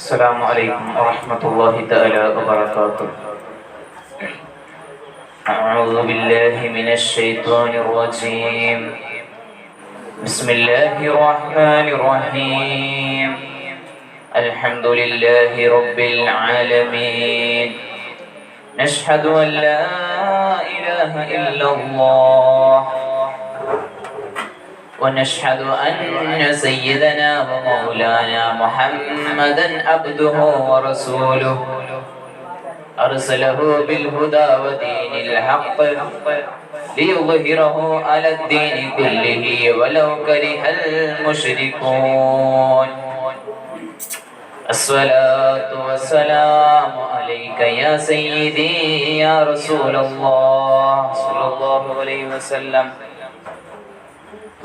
السلام عليكم ورحمة الله تعالى وبركاته. أعوذ بالله من الشيطان الرجيم. بسم الله الرحمن الرحيم. الحمد لله رب العالمين. نشهد أن لا إله إلا الله. ونشهد أن سيدنا ومولانا محمدا عبده ورسوله. أرسله بالهدى ودين الحق ليظهره على الدين كله ولو كره المشركون. الصلاة والسلام عليك يا سيدي يا رسول الله. صلى الله عليه وسلم.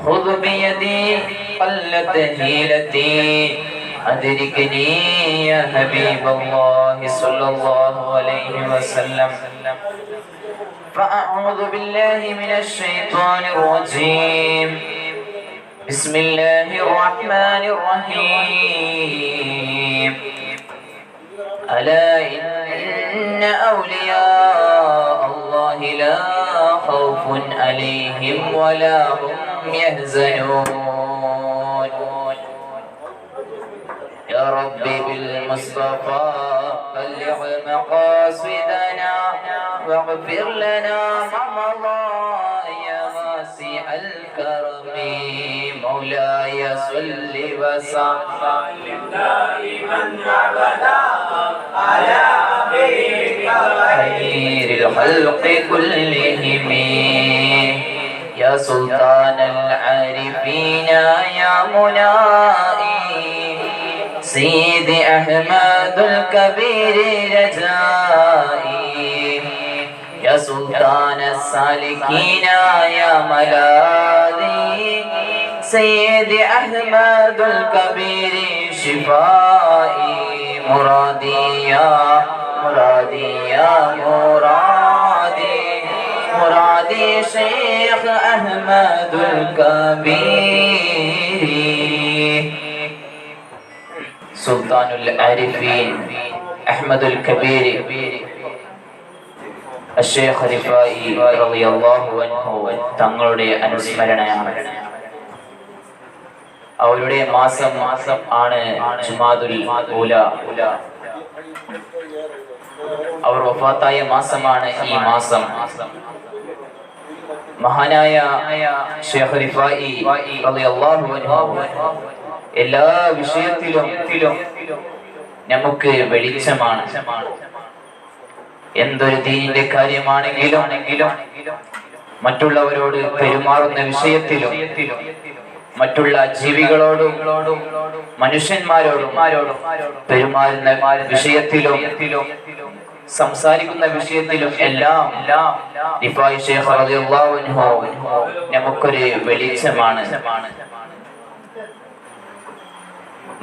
خذ بيدي قلت هيلتي أدركني يا حبيب الله صلى الله عليه وسلم. فأعوذ بالله من الشيطان الرجيم. بسم الله الرحمن الرحيم. ألا إن أولياء الله لا خوف عليهم ولا هم يحزنون يا ربي بالمصطفى بلغ مقاصدنا واغفر لنا ما مضى يا واسع الكرم. مولاي صل وسلم. دائما ابدا على خير الخلق كلهم. يا سلطان العارفين يا منائي سيد أحمد الكبير رجائي يا سلطان السالكين يا ملاذي. سيد أحمد الكبير شفائي. مرادي يا مرادي يا مرادي. مرادي شيخ أحمد الكبير سلطان العارفين أحمد الكبير الشيخ റിഫായി റളിയല്ലാഹു അൻഹു തങ്ങളുടെ അനുസ്മരണയാണ് അവരുടെ മാസം മാസം ആണ് ജുമാദുൽ ഊല അവർ വഫാത്തായ മാസമാണ് ഈ മാസം മഹാനായ എല്ലാ വിഷയത്തിലും നമുക്ക് വെളിച്ചമാണ്. എന്തൊരു ദീനിന്റെ കാര്യമാണെങ്കിലും മറ്റുള്ളവരോട് പെരുമാറുന്ന വിഷയത്തിലും മറ്റുള്ള ജീവികളോടും മനുഷ്യന്മാരോടും പെരുമാറുന്ന വിഷയത്തിലും സംസാരിക്കുന്ന വിഷയത്തിലും എല്ലാം നമുക്കൊരു വെളിച്ചമാണ്.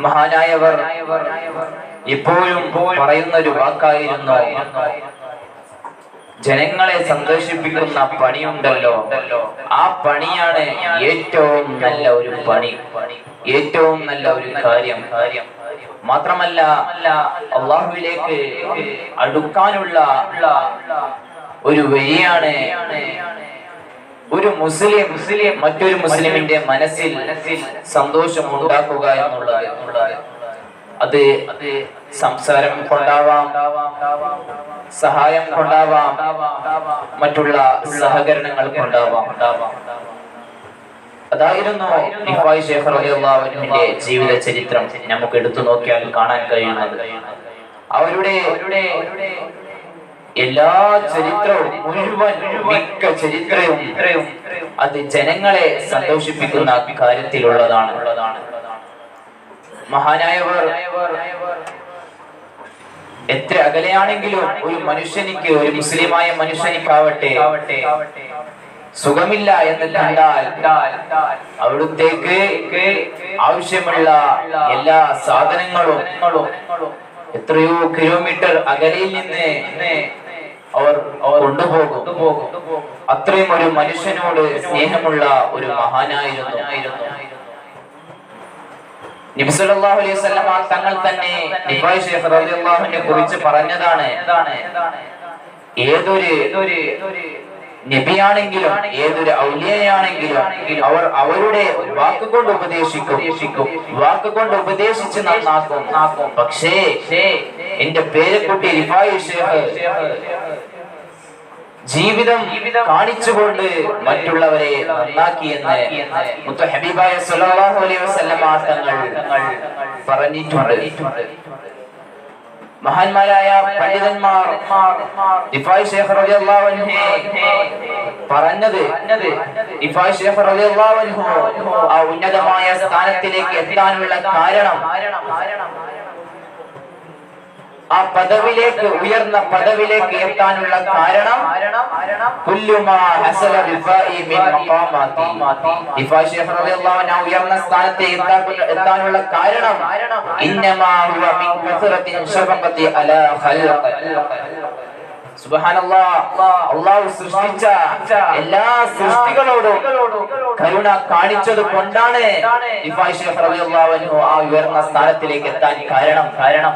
മഹാനായവർ ഇപ്പോഴും പറയുന്ന ഒരു വാക്കായിരുന്നു ജനങ്ങളെ സന്തോഷിപ്പിക്കുന്ന പണിയുണ്ടല്ലോ. ആ പണിയാണ് ഏറ്റവും നല്ല ഒരു പണി ഏറ്റവും നല്ല ഒരു കാര്യം കാര്യം. മാത്രമല്ല അള്ളാഹുവിലേക്ക് അടുക്കാനുള്ള ഒരു വഴിയാണ് ഒരു മുസ്ലിം മുസ്ലിം മറ്റൊരു മുസ്ലിമിന്റെ മനസ്സിൽ സന്തോഷം ഉണ്ടാക്കുക എന്നുള്ളത്. അത് സംസാരം കൊണ്ടാവാം സഹായം കൊണ്ടാവാം മറ്റുള്ള സഹകരണങ്ങൾ കൊണ്ടാവാം. അതായിരുന്നു ജീവിത ചരിത്രം നമുക്ക് എടുത്തു നോക്കിയാൽ കാണാൻ കഴിയുന്നത്. അവരുടെ എല്ലാ ചരിത്രവും മുഴുവൻ മിക്ക ചരിത്രവും അത് ജനങ്ങളെ സന്തോഷിപ്പിക്കുന്ന കാര്യത്തിലുള്ളതാണ്. മഹാനായവർ എത്ര അകലെയാണെങ്കിലും ഒരു മനുഷ്യനിക്ക് ഒരു മുസ്ലിമായ മനുഷ്യനിക്കാവട്ടെ സുഖമില്ല എന്ന് കണ്ടാൽ അവിടുത്തേക്ക് ആവശ്യമുള്ള എല്ലാ സാധനങ്ങളും എത്രയോ കിലോമീറ്റർ അകലിൽ നിന്ന് അവർ കൊണ്ടുപോകും. അത്രയും ഒരു മനുഷ്യനോട് സ്നേഹമുള്ള ഒരു മഹാനായിരുന്നു. നബിസല്ലാഹു അലൈഹി വസല്ലമ തങ്ങൾ തന്നെ കുറിച്ച് പറഞ്ഞതാണ്. ഏതൊരു നബിയാണെങ്കിലും ഏതൊരു ഔലിയയാണെങ്കിലും അവർ അവരുടെ വാക്കുകൊണ്ട് ഉപദേശിക്കും. വാക്കുകൊണ്ട് ഉപദേശിച്ച് നന്നാക്കും. പക്ഷേ എന്റെ പേരക്കുട്ടി റിഫായ് ജീവിതം കാണിച്ചുകൊണ്ട് മറ്റുള്ളവരെ നന്നാക്കിയെന്ന് മുത്ത ഹബീബായ സല്ലല്ലാഹു അലൈഹി വസല്ലമ തങ്ങൾ പറഞ്ഞിട്ടുണ്ട്. മഹാന്മാരായ പണ്ഡിതന്മാർ പറഞ്ഞത് ആ ഉന്നതമായ സ്ഥാനത്തിലേക്ക് എത്താനുള്ള കാരണം ആ പദവിലേക്ക് ഉയർന്ന പദവിലേക്ക് എത്താനുള്ള കാരണം ഉയർന്ന സ്ഥാനത്തെ എത്താ- എത്താനുള്ള കാരണം ഇന്നമാ അല്ലാഹു സൃഷ്ടിച്ച എല്ലാ സൃഷ്ടികളോടും കരുണ കാണിച്ചത് കൊണ്ടാണ് ആ ഉയർന്ന സ്ഥാനത്തിലേക്ക് എത്താൻ കാരണം. കാരണം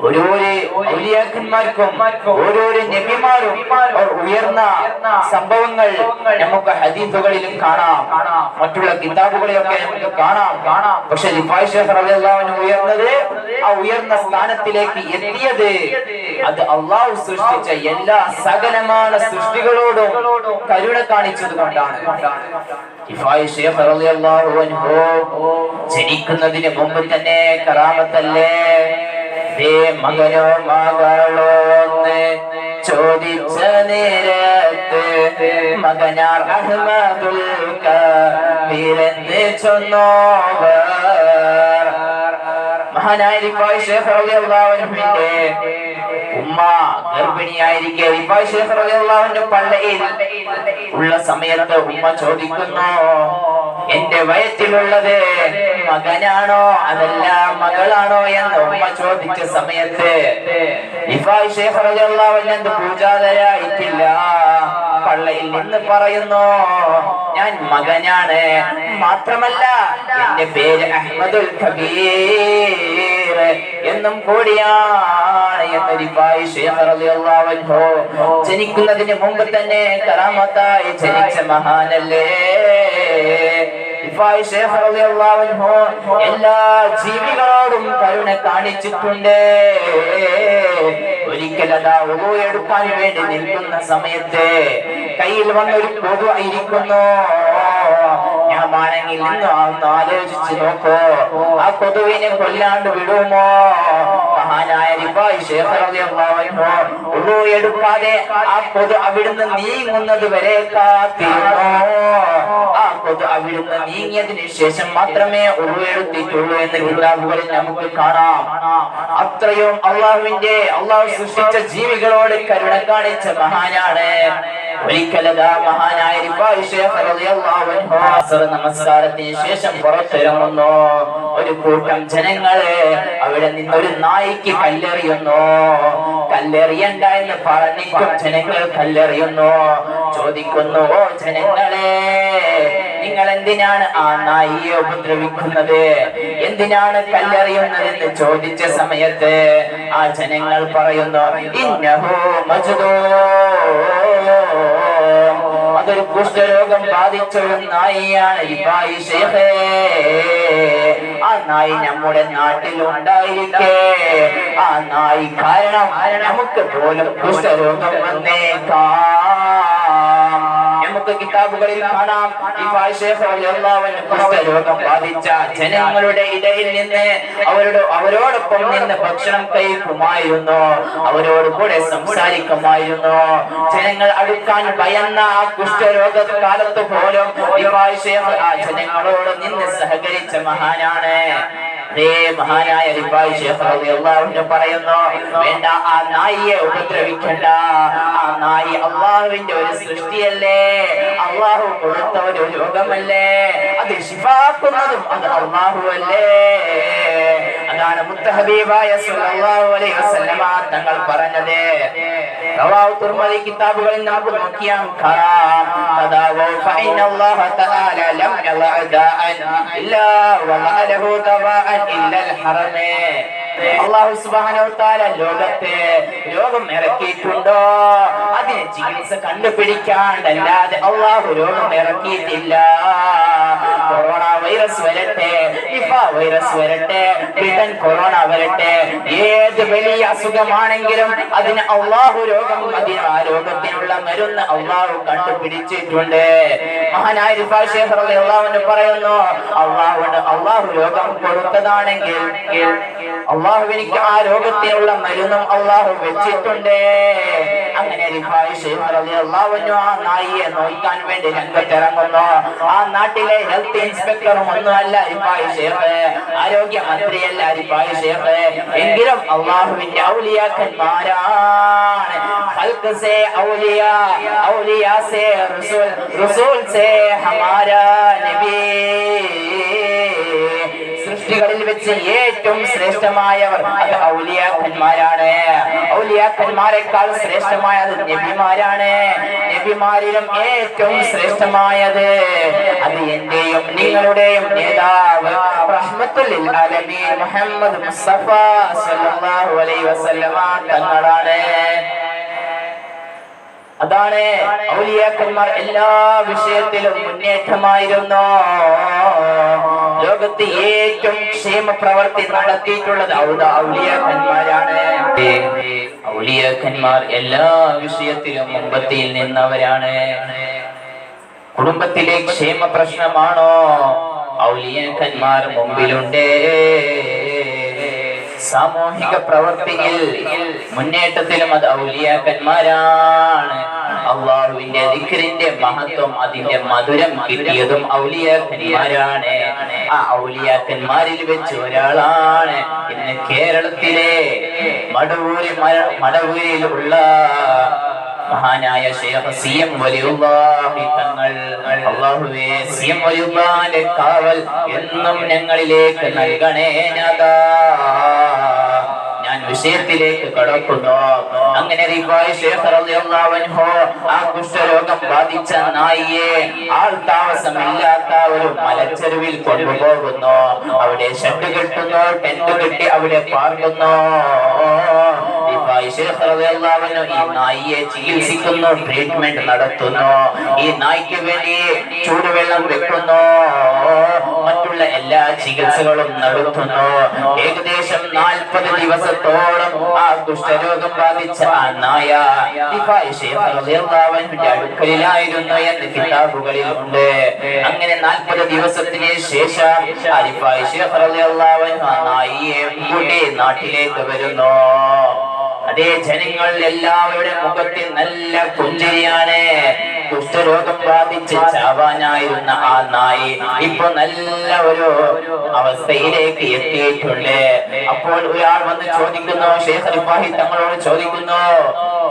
ഓരോരോ ഔലിയാക്കന്മാർക്കും ഓരോരോ നബിമാരും ഉയർന്ന സംഭവങ്ങൾ നമുക്ക് ഹദീഫുകളിലും കാണാം. മറ്റുള്ള കിതാബുകളിലൊക്കെ നമുക്ക് കാണാം. കാണാം പക്ഷെ റിഫായ് അള്ളാഹുവിന് ഉയർന്നത് ആ ഉയർന്ന സ്ഥാനത്തിലേക്ക് എത്തിയത് അത് അള്ളാഹു സൃഷ്ടിച്ച എല്ലാ സകലமான സൃഷ്ടികളോടും കരുണ കാണിച്ചത് കൊണ്ടാണ്. ജനിക്കുന്നതിന് മുമ്പ് തന്നെ കറാമത്തല്ലേ മകനോ മകളോന്ന് ചോദിച്ച നേരത്ത് മകനാർ അഹ്മദുൽ കബീരെന്ന് മഹാനായ ഉമ്മ ഗർഭിണിയായിരിക്കെ. റിഫായ് പള്ളയിൽ ഉള്ള സമയത്ത് ഉമ്മ ചോദിക്കുന്നു എന്റെ വയറ്റിലുള്ളത് മകനാണോ? അതല്ല മകളാണോ? എന്ന് ഉമ്മ ചോദിച്ച സമയത്ത് റിഫായ് പൂജാതരായിട്ടില്ല. പള്ളയിൽ നിന്ന് പറയുന്നു ഞാൻ മകനാണ്. മാത്രമല്ല എന്റെ പേര് അഹ്മദുൽ കബീർ. എന്നും കൂടിയാണ് എന്ന് റിഫായി ശൈഖ് റളിയല്ലാഹു അൻഹു ജനിക്കുന്നതിന് മുമ്പ് തന്നെ കറാമത്തായി ജനിച്ച മഹാനല്ലേ. എല്ലാ ജീവികളോടും കരുണ കാണിച്ചിട്ടുണ്ട്. ഒരിക്കൽ അതാ ഉളു എടുക്കാൻ വേണ്ടി നിൽക്കുന്ന സമയത്ത് കയ്യിൽ വന്നൊരു പൊതുവായിരിക്കുന്നു ഇരിക്കുന്നു ഞാൻ വേണമെങ്കിൽ നിന്ന് ഒന്ന് ആലോചിച്ച് നോക്കോ. ആ കൊതുവിനെ കൊല്ലാണ്ട് വിടുമോ? മഹാനായ റിഫായി ശൈഖ് റളിയല്ലാഹു അൻഹു ഉളു എടുക്കാതെ ആ കൊതു അവിടുന്ന് നീങ്ങുന്നത് വരെ കാത്തിരുന്നോ? ആ കൊതു അവിടുന്ന് നീങ്ങിയതിന് ശേഷം മാത്രമേ ഉളു എടുത്തിട്ടുള്ളൂ എന്ന് കിതാബുകളിൽ നമുക്ക് കാണാം. അത്രയും അള്ളാഹുവിന്റെ അള്ളാഹു സൃഷ്ടിച്ച ജീവികളോട് കരുണ കാണിച്ച മഹാനാണ്. മഹാനായ നമസ്കാരത്തിന് ശേഷം പുറത്തിറങ്ങുന്നു. ഒരു കൂട്ടം ജനങ്ങളെ അവിടെ നിന്ന് ഒരു നായിക്ക് കല്ലെറിയുന്നു. കല്ലെറിയണ്ട എന്ന് പറഞ്ഞിട്ടും ജനങ്ങൾ കല്ലെറിയുന്നു. ചോദിക്കുന്നു ഓ ജനങ്ങളെ നിങ്ങൾ എന്തിനാണ് ആ നായിയെ ഉപദ്രവിക്കുന്നത്? എന്തിനാണ് കല്ലെറിയുന്നത് എന്ന് ചോദിച്ച സമയത്ത് ആ ജനങ്ങൾ പറയുന്നു ഇന്നഹോ മജുദോ. അതൊരു കുഷ്ഠരോഗം ബാധിച്ച ഒരു നായിയാണ് ആ നായി നമ്മുടെ നാട്ടിൽ ഉണ്ടായിരിക്കേ. ആ നായി കാരണം നമുക്ക് പോലും കുഷ്ഠരോഗം വന്നേക്കാം. നമുക്ക് കിതാബുകളിൽ കാണാം. കുഷ്ഠരോഗം ബാധിച്ച ജനങ്ങളുടെ ഇടയിൽ നിന്ന് അവരുടെ അവരോടൊപ്പം നിന്ന് ഭക്ഷണം കഴിക്കുമായിരുന്നു. അവരോട് കൂടെ സംസാരിക്കുമായിരുന്നു. ജനങ്ങൾ അടുക്കാൻ ഭയന്ന ആ കുഷ്ഠരോഗ കാലത്ത് പോലും ആ ജനങ്ങളോട് നിന്ന് സഹകരിച്ച മഹാനാണ്. അതേ മഹാനായ പറയുന്നു വേണ്ട ആ നായിയെ ഉപദ്രവിക്കണ്ട. ആ നായി അള്ളാഹുവിന്റെ ഒരു സൃഷ്ടിയല്ലേ? അള്ളാഹു കൊടുത്ത ഒരു രോഗമല്ലേ? അത് ശിഫാക്കുന്നതും അത് അള്ളാഹു അല്ലേ അതാണ് മുത്തഹബീബായ തങ്ങൾ പറഞ്ഞത്. റവാഹു കിതാബുകളിൽ നമുക്ക് നോക്കിയാൽ കാണാം. തദാവു ഇല്ലൽ ഹറമേ. അള്ളാഹു സുബ്ഹാനഹു തആല ലോകത്തെ രോഗം ഇറക്കിയിട്ടുണ്ടോ? അതിന് ചികിത്സ കണ്ടുപിടിക്കാണ്ടല്ലാതെ അള്ളാഹു രോഗം ഇറക്കിയിട്ടില്ല. കൊറോണ വൈറസ് വരട്ടെ നിഫ വൈറസ് വരട്ടെ ബ്രിട്ടൻ കൊറോണ വരട്ടെ ഏത് വലിയ അസുഖമാണെങ്കിലും അതിന് അള്ളാഹു രോഗം അതിന് ആ രോഗത്തിനുള്ള മരുന്ന് അള്ളാഹു കണ്ടുപിടിച്ചിട്ടുണ്ട്. മഹാനായ പറയുന്നു അള്ളാഹുണ്ട് അള്ളാഹു രോഗം കൊടുത്തതാണെങ്കിൽ അള്ളാഹു എനിക്ക് ആ രോഗത്തിനുള്ള മരുന്നും അള്ളാഹു വെച്ചിട്ടുണ്ട്. അങ്ങനെ അള്ളാഹുവിനു ആ നായിയെ നോക്കാൻ വേണ്ടി രംഗത്തിറങ്ങുന്നു. ആ നാട്ടിലെ ഹെൽത്ത് ഇൻസ്പെക്ടറും ഒന്നുമല്ല അരിപ്പായി ഷേഫ് ആരോഗ്യ മന്ത്രിയല്ല അരിപ്പായി ശേഖ് എങ്കിലും അള്ളാഹുവിന്റെ ഔലിയാക്കന്മാരാണ്. ഔലിയാ ഔലിയ സേ റസൂൽ റസൂൽ സേ ഹമാരാ സൃഷ്ടികളിൽ വെച്ച് ഏറ്റവും ശ്രേഷ്ഠമായവർ അത് ഔലിയാക്കന്മാരാണ്. ഔലിയാക്കന്മാരെക്കാൾ ശ്രേഷ്ഠമായത് നബിമാരാണ്. നബിമാരിലും ഏറ്റവും ശ്രേഷ്ഠമായത് അത് എന്റെയും നിങ്ങളുടെയും നേതാവ് മുഹമ്മദ് മുസ്തഫ സല്ലല്ലാഹു അലൈഹി വസല്ലമ തങ്ങളാണ്. അതാണ് ഔലിയാക്കന്മാർ എല്ലാ വിഷയത്തിലും മുന്നേറ്റമായിരുന്നു. ലോകത്ത് ഏറ്റവും ക്ഷേമ പ്രവർത്തി നടത്തിയിട്ടുള്ളത് ഔലിയാക്കന്മാരാണ്. ഔലിയാക്കന്മാർ എല്ലാ വിഷയത്തിലും മുമ്പത്തിയിൽ നിന്നവരാണ്. കുടുംബത്തിലെ ക്ഷേമ പ്രശ്നമാണോ? ഔലിയാക്കന്മാർ മുമ്പിലുണ്ട്. സാമൂഹിക പ്രവർത്തിയിൽ മുന്നേറ്റത്തിലും അത് ഔലിയാക്കന്മാരാണ്. അള്ളാഹുവിന്റെ ദിക്റിന്റെ മഹത്വം അതിന്റെ മധുരം കിട്ടിയതും ഔലിയാക്കന്മാരാണ്. ആ ഔലിയാക്കന്മാരിൽ വെച്ച് ഒരാളാണ് ഇന്ന് കേരളത്തിലെ മടവൂരി മടവൂരിയിലുള്ള മഹാനായ ശേഖ സി എം വലിയുള്ളാഹി തങ്ങൾ. അല്ലാഹുവേ സി എം വലിയുള്ളാഹിന്റെ കാവൽ എന്നും ഞങ്ങളിലേക്ക് നൽകണേ ഞാൻ വിഷയത്തിലേക്ക് കടക്കുന്നു. അങ്ങനെ ആ കുഷ്ഠരോഗം ബാധിച്ച നായിയെ ആൾ താമസമില്ലാത്ത ഒരു മലച്ചെരുവിൽ കൊണ്ടുപോകുന്നു. അവിടെ ഷെഡ് കെട്ടുന്നു ടെന്റ് കെട്ടി അവിടെ പാർക്കുന്നു. ഈ നായിയെ ചികിത്സിക്കുന്നു ട്രീറ്റ്മെന്റ് നടത്തുന്നു ഈ നായ്ക്ക് വേണ്ടി ചൂടുവെള്ളം വെക്കുന്നു മറ്റുള്ള എല്ലാ ചികിത്സകളും നടത്തുന്നു. ഏകദേശം നാൽപ്പത് ദിവസത്തോളം ആ കുഷ്ഠരോഗം ബാധിച്ച ആ നായ അടുക്കലിലായിരുന്നു എന്ന് കിതാബുകളിൽ ഉണ്ട്. അങ്ങനെ നാൽപ്പത് ദിവസത്തിന് ശേഷം അൻഹു നായിയെ കൂട്ടി നാട്ടിലേക്ക് വരുന്നു. അതേ ജനങ്ങൾ എല്ലാവരുടെ മുഖത്തിൽ നല്ല പുഞ്ചിരിയാണ്. കുഷ്ഠരോഗം ബാധിച്ച് ചാവാനായിരുന്ന ആ നായി ഇപ്പൊ നല്ല ഒരു അവസ്ഥയിലേക്ക് എത്തിയിട്ടുണ്ട്. അപ്പോൾ ഒരാൾ വന്ന് ചോദിക്കുന്നു ഷേഖ് റിഫാഹി തങ്ങളോട് ചോദിക്കുന്നു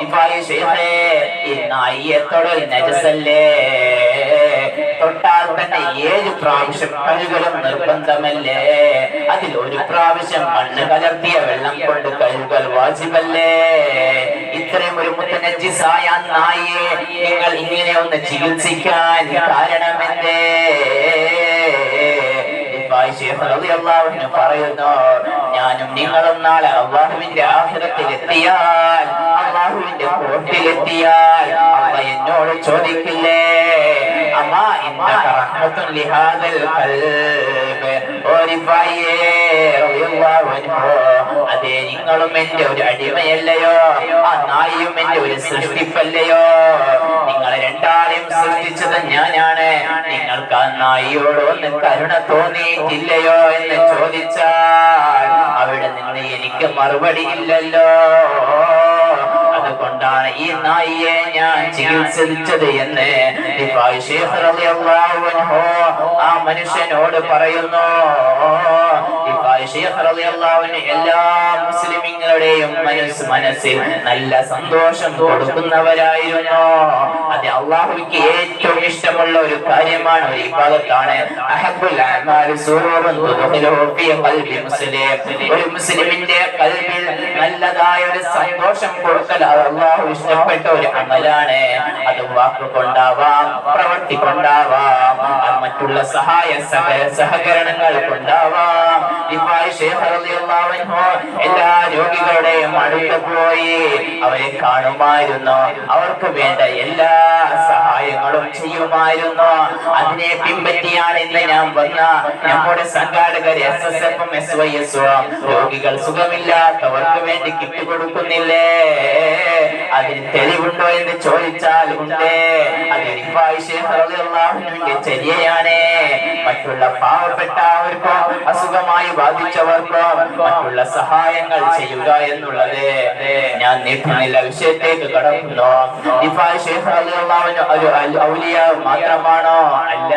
റിഫാഹി ഷേഖേ ഈ നായിയെ തൊടൽ നജസല്ലേ? തൊട്ടാൽ തന്നെ ഏഴ് പ്രാവശ്യം കഴുകലും നിർബന്ധമല്ലേ? അതിൽ ഒരു പ്രാവശ്യം മണ്ണ് കലർത്തിയ വെള്ളം കൊണ്ട് കഴുകൽ വാജിബല്ലേ? ഇത്രയും ഒരു മുത്തനജിസായ നായിയെ നിങ്ങൾ ഇങ്ങനെ ഒന്ന് ചികിത്സിക്കാൻ കാരണമെന്തേ? പറയുന്നു ഞാനും നിങ്ങളും നാളെ അള്ളാഹുവിന്റെ ആഖിറത്തിൽ എത്തിയാൽ അള്ളാഹുവിന്റെ കോട്ടിലെത്തിയാൽ അവ എന്നോട് ചോദിക്കില്ലേ? അമ്മാ ഇന്നക റഹ്മത്തുൻ ലിഹാദൽ ഖൽബ് ഓ റിഫായിയേ റളിയല്ലാഹു അൻഹു അതേ നിങ്ങളും എന്റെ ഒരു അടിമയല്ലയോ? ആ നായിയും എന്റെ ഒരു സൃഷ്ടിപ്പല്ലയോ? നിങ്ങളെ രണ്ടാളെയും സൃഷ്ടിച്ചത് ഞാനാണ്. നിങ്ങൾക്ക് ആ നായിയോട് ഒന്ന് കരുണ തോന്നിയിട്ടില്ലയോ എന്ന് ചോദിച്ചാൽ അവിടെ നിങ്ങൾ എനിക്ക് മറുപടി ഇല്ലല്ലോ. അതുകൊണ്ടാണ് ഈ നായിയെ ഞാൻ ചികിത്സിച്ചത് എന്ന് ആ മനുഷ്യനോട് പറയുന്നു എല്ലാ മുസ്ലിമീങ്ങളുടെയും മനസ്സ് മനസ്സിൽ നല്ല സന്തോഷം കൊടുക്കുന്നവരായിരുന്നു. അത് അള്ളാഹുവിക്ക് ഏറ്റവും ഇഷ്ടമുള്ള ഒരു കാര്യമാണ് ഒരു മുസ്ലിം. ഒരു മുസ്ലിമിന്റെ കൽവിൽ നല്ലതായ ഒരു സന്തോഷം കൊടുക്കൽ അള്ളാഹു ഇഷ്ടപ്പെട്ട ഒരു അമലാണ്. അത് വാക്കുകൊണ്ടാവാം പ്രവൃത്തി കൊണ്ടാവാം മറ്റുള്ള സഹായ സഹ- സഹകരണങ്ങൾ കൊണ്ടാവാം എല്ലാ രോഗികളുടെയും അടുത്ത് പോയി അവരെ കാണുമായിരുന്നു. അവർക്ക് വേണ്ട എല്ലാ സഹായങ്ങളും ചെയ്യുമായിരുന്നു. അതിനെ പിൻപറ്റിയാണ് ഇന്ന് ഞാൻ വന്ന നമ്മുടെ സംഘാടകർ എസ് എസ് എഫും എസ് വൈ എസും രോഗികൾ സുഖമില്ലാത്തവർക്ക് വേണ്ടി കിറ്റ് കൊടുക്കുന്നില്ലേ? അതിന് തെളിവുണ്ടോ എന്ന് ചോദിച്ചാൽ ഉണ്ട്. അത് റിഫായി മറ്റുള്ള പാവപ്പെട്ടവർക്കോ അസുഖമായി ബാധിച്ചവർക്കോ മറ്റുള്ള സഹായങ്ങൾ ചെയ്യുക എന്നുള്ളത് ഞാൻ നീട്ടുന്നില്ല വിഷയത്തേക്ക് കടക്കുന്നു. ഒരു ഔലിയ മാത്രമാണോ? അല്ല.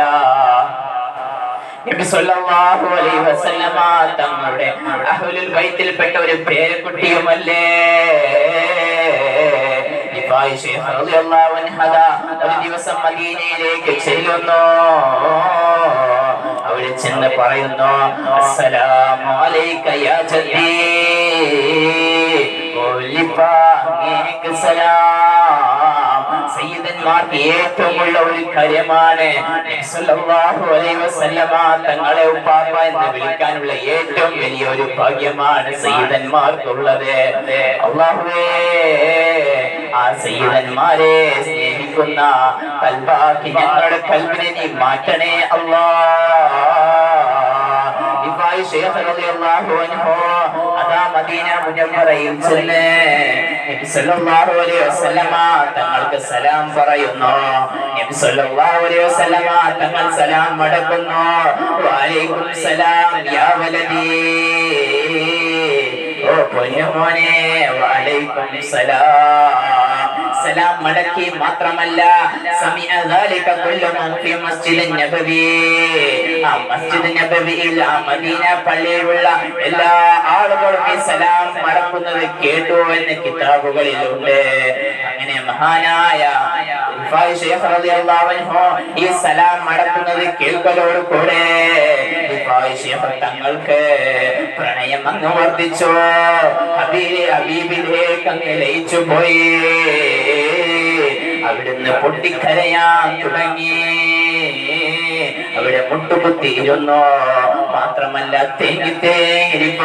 നബി സല്ലല്ലാഹു അലൈഹി വസല്ലമ തങ്ങളുടെ അഹ്ലുൽ ബൈത്തിൽപ്പെട്ട ഒരു പേരക്കുട്ടിയുമല്ലേ? ഒരു ദിവസം മദീനയിലേക്ക് ചെല്ലുന്നു. അവിടെ ചെന്ന് പറയുന്നു അസ്സലാമു അലൈക യാ സലാം. ഒരു കാര്യമാണ് തങ്ങളെ ഉപ്പാപ്പ എന്ന് വിളിക്കാനുള്ള ഏറ്റവും വലിയ ഒരു ഭാഗ്യമാണ് സയ്യിദന്മാർക്കുള്ളത്. ആ സയ്യിദന്മാരെ സ്നേഹിക്കുന്ന കൽബാക്കി ഞങ്ങളുടെ കൽബിനെ നീ മാറ്റണേ അല്ലാ ഇഫായി ശൈഖ് റളിയല്ലാഹു അൻഹു അതാ മദീന മുനവ്വറയിൽ ചെന്ന് സല്ലല്ലാഹു അലൈഹി വസല്ലമ തങ്ങൾക്ക് സലാം പറയുന്നു. നബി സല്ലല്ലാഹു അലൈഹി വസല്ലമ തങ്ങൾ സലാം മടക്കുന്നു വഅലൈക്കും സലാം യാ വലദി. ഓ പൊന്നുമോനെ വഅലൈക്കും സലാം. സലാം മടക്കി മാത്രമല്ല മസ്ജിദ് നബവി. മസ്ജിദ് നബവിയിൽ ആ മദീന പള്ളിയിലുള്ള എല്ലാ ആളുകളും ഈ സലാം മടക്കുന്നത് കേട്ടു എന്ന് കിതാബുകളിലുണ്ട്. അങ്ങനെ മഹാനായ ഈ സലാം മടക്കുന്നത് കേൾക്കലോട് കൂടെ തങ്ങൾക്ക് പ്രണയം അങ്ങ് വർദ്ധിച്ചു. ഹബീബി ഹബീബിലേക്ക് അങ്ങ് ലയിച്ചു പോയി. അവിടുന്ന് പൊട്ടിക്കരയാൻ തുടങ്ങി. അവിടെ മുട്ടുകുത്തിയിരുന്നു. മാത്രമല്ല തേങ്ങി തേങ്ങി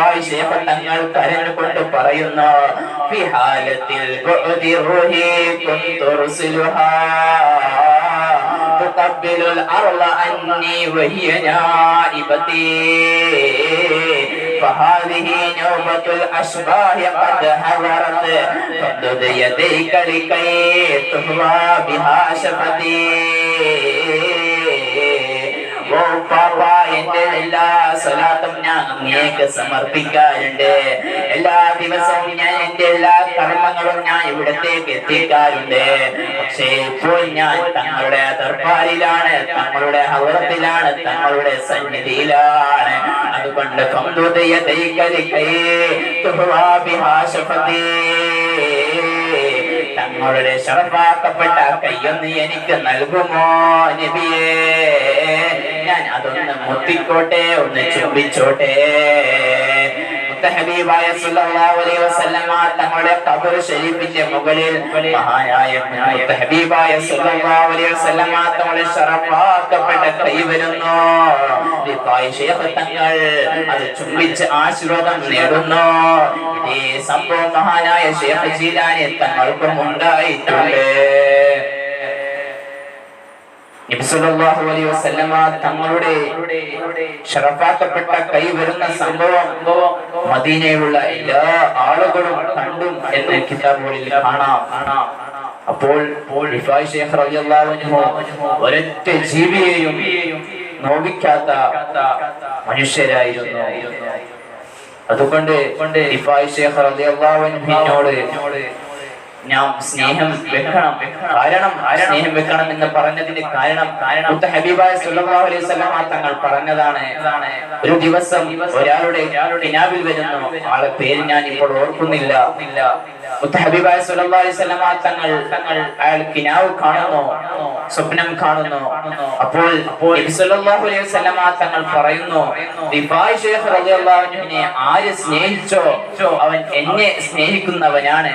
തങ്ങൾ കരഞ്ഞുകൊണ്ട് പറയുന്നു ഫിഹാലത്തിൽ تقبل الأرض عني وهي نائبتي فهذه نوبة الأشباه قد حضرت فامدد يديك لكي تهوى بها شفتي ഓ എന്റെ എല്ലാ സ്വലാത്തും ഞാൻ അങ്ങേക്ക് സമർപ്പിക്കാറുണ്ട്. എല്ലാ ദിവസവും ഞാൻ എന്റെ എല്ലാ കർമ്മങ്ങളും ഞാൻ ഇവിടത്തേക്ക് എത്തിക്കാറുണ്ട്. പക്ഷേ ഇപ്പോൾ ഞാൻ തങ്ങളുടെ ദർബാറിലാണ് തങ്ങളുടെ ഹൗറത്തിലാണ് തങ്ങളുടെ സന്നിധിയിലാണ്. അതുകൊണ്ട് കമ്പുതയ തൈക്കലിക്കേ തങ്ങളുടെ ശറഫാക്കപ്പെട്ട കയ്യൊന്ന് എനിക്ക് നൽകുമോ നബിയേ? ഞാൻ അതൊന്ന് മുത്തിക്കോട്ടെ ഒന്ന് ചുംബിച്ചോട്ടെ. ഹബീബായ തങ്ങളുടെ ഖബർ ഷരീഫിന്റെ മുകളിൽ മഹാനായ മുത്ത ഹബീബായ ശറഫാക്കപ്പെട്ട കൈ വരുന്നു. ദിഫായി തങ്ങൾ അത് ചുംബിച്ച് ആശീർവാദം നേടുന്നു. ഇതേ സംഭവം മഹാനായ ഷേഖ് ജീലാനി തങ്ങൾക്കും ഉണ്ടായിട്ടുണ്ട്. നബി സല്ലല്ലാഹു അലൈഹി വസല്ലമ തങ്ങളുടെ ഷറഫാക്കപ്പെട്ട കൈ വരുന്ന സംഭവം മദീനയിലുള്ള എല്ലാ ആളുകളും കണ്ടും എന്ന് കിതാബുകളിൽ കാണാം. അപ്പോൾ ഒരൊറ്റ ജീവിയെയും നോവിക്കാത്ത മനുഷ്യരായിരുന്നു. അതുകൊണ്ട് റിഫായ് ശൈഖ് റളിയല്ലാഹു ഞാൻ സ്നേഹം വെക്കണം. കാരണം സ്നേഹം വെക്കണം എന്ന് പറഞ്ഞതിന് കാരണം കാരണം ഹബീബായ സല്ലല്ലാഹു അലൈഹി വസല്ലം തങ്ങൾ പറഞ്ഞതാണ്. ഒരു ദിവസം ഒരാളുടെ കിനാവിൽ വരുന്നു ആളെ പേര് ഞാൻ ഇപ്പോൾ ഓർക്കുന്നില്ല. മുത്ത ഹബീബായ സല്ലല്ലാഹു അലൈഹി വസല്ലം തങ്ങൾ തങ്ങൾ അയാൾ കിനാവ് കാണുന്നു സ്വപ്നം കാണുന്നു. അപ്പോൾ നബി സല്ലല്ലാഹു അലൈഹി വസല്ലം തങ്ങൾ പറയുന്നു റിഫായ് ശൈഖ് റളിയല്ലാഹു അൻഹുവിനെ ആര് സ്നേഹിച്ചോ അവൻ എന്നെ സ്നേഹിക്കുന്നവനാണ്.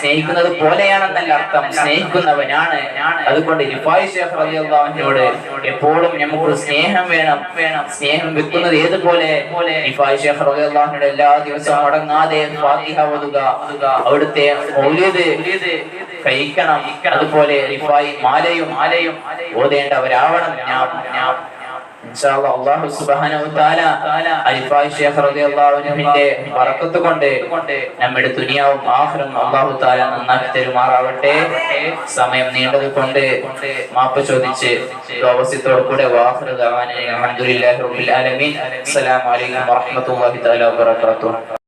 സ്നേഹിക്കുന്നത് പോലെയാണെന്നല്ല അർത്ഥം സ്നേഹിക്കുന്നവനാണ്. അതുകൊണ്ട് റിഫായ് ഷേഖ് റളിയല്ലാഹുവിനോട് എപ്പോഴും നമുക്ക് സ്നേഹം വേണം. വേണം സ്നേഹം വെക്കുന്നത് ഏതുപോലെ റിഫായ് ഷേഖ് അൻഹു എല്ലാ ദിവസവും അടങ്ങാതെ ഫാത്തിഹ ഓതുക അവിടുത്തെ മൗലിദ് കഴിക്കണം അതുപോലെ മാലയും മാലയും ഓതേണ്ടവരാവണം ഞാൻ ഞാൻ കൊണ്ട് നമ്മുടെ ദുനിയാവും നന്നാക്കി തരുമാറാവട്ടെ. സമയം നീണ്ടത് കൊണ്ട് മാപ്പ് ചോദിച്ച് ലോകസ്യത്തോടു കൂടെ വാഖിറു ദഅവാന അൽഹംദുലില്ലാഹി റബ്ബിൽ ആലമീൻ. അസ്സലാമു അലൈക്കും വറഹ്മത്തുള്ളാഹി വബറകാതുഹു.